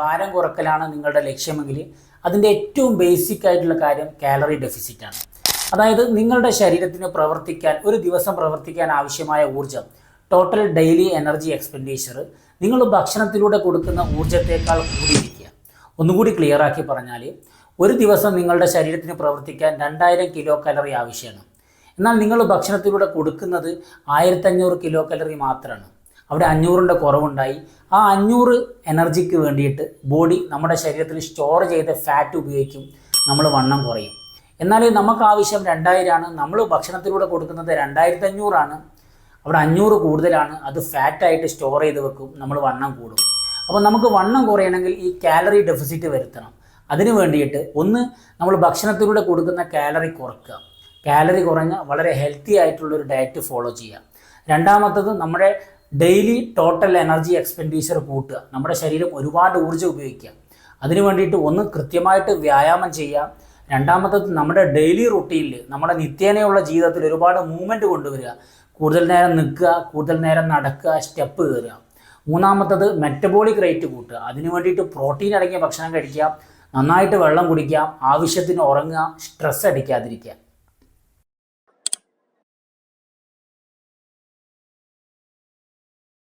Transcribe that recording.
ഭാരം കുറക്കലാണ് നിങ്ങളുടെ ലക്ഷ്യമെങ്കിൽ അതിന്റെ ഏറ്റവും ബേസിക് ആയിട്ടുള്ള കാര്യം കാലറി ഡെഫിസിറ്റാണ് അതായത് നിങ്ങളുടെ ശരീരത്തിന് പ്രവർത്തിക്കാൻ ഒരു ദിവസം പ്രവർത്തിക്കാൻ ആവശ്യമായ ഊർജം ടോട്ടൽ ഡെയിലി എനർജി എക്സ്പെൻഡിച്ചർ നിങ്ങൾ ഭക്ഷണത്തിലൂടെ കൊടുക്കുന്ന ഊർജത്തേക്കാൾ കൂടിയിരിക്കുക. ഒന്നുകൂടി ക്ലിയർ ആക്കി പറഞ്ഞാൽ ഒരു ദിവസം നിങ്ങളുടെ ശരീരത്തിന് പ്രവർത്തിക്കാൻ രണ്ടായിരം കിലോ കലറി ആവശ്യമാണ്. എന്നാൽ നിങ്ങൾ ഭക്ഷണത്തിലൂടെ കൊടുക്കുന്നത് ആയിരത്തഞ്ഞൂറ് കിലോ കലറി മാത്രമാണ്. അവിടെ അഞ്ഞൂറിന്റെ കുറവുണ്ടായി. ആ അഞ്ഞൂറ് എനർജിക്ക് വേണ്ടിയിട്ട് ബോഡി നമ്മുടെ ശരീരത്തിൽ സ്റ്റോർ ചെയ്ത ഫാറ്റ് ഉപയോഗിക്കും. നമ്മൾ വണ്ണം കുറയും. എന്നാൽ നമുക്ക് ആവശ്യം രണ്ടായിരമാണ് നമ്മൾ ഭക്ഷണത്തിലൂടെ കൊടുക്കുന്നത് രണ്ടായിരത്തി അഞ്ഞൂറാണ് അവിടെ അഞ്ഞൂറ് കൂടുതലാണ്. അത് ഫാറ്റായിട്ട് സ്റ്റോർ ചെയ്ത് വെക്കും. നമ്മൾ വണ്ണം കൂടും. അപ്പോൾ നമുക്ക് വണ്ണം കുറയണമെങ്കിൽ ഈ കാലറി ഡെഫിസിറ്റ് വരുത്തണം. അതിന് വേണ്ടിയിട്ട് ഒന്ന് നമ്മൾ ഭക്ഷണത്തിലൂടെ കൊടുക്കുന്ന കാലറി കുറക്കുക. കാലറി കുറഞ്ഞ വളരെ ഹെൽത്തി ആയിട്ടുള്ളൊരു ഡയറ്റ് ഫോളോ ചെയ്യുക. രണ്ടാമത്തത് നമ്മുടെ ഡെയിലി ടോട്ടൽ എനർജി എക്സ്പെൻഡിച്ചർ കൂട്ടുക. നമ്മുടെ ശരീരം ഒരുപാട് ഊർജം ഉപയോഗിക്കുക. അതിനു വേണ്ടിയിട്ട് ഒന്ന് കൃത്യമായിട്ട് വ്യായാമം ചെയ്യുക. രണ്ടാമത്തത് നമ്മുടെ ഡെയിലി റുട്ടീനിൽ നമ്മുടെ നിത്യേനയുള്ള ജീവിതത്തിൽ ഒരുപാട് മൂവ്മെന്റ് കൊണ്ടുവരിക. കൂടുതൽ നേരം നിൽക്കുക കൂടുതൽ നേരം നടക്കുക സ്റ്റെപ്പ് കയറുക. മൂന്നാമത്തത് മെറ്റബോളിക് റേറ്റ് കൂട്ടുക. അതിന് വേണ്ടിയിട്ട് പ്രോട്ടീൻ അടങ്ങിയ ഭക്ഷണം കഴിക്കുക. നന്നായിട്ട് വെള്ളം കുടിക്കുക. ആവശ്യത്തിന് ഉറങ്ങുക. സ്ട്രെസ് അടിക്കാതിരിക്കുക.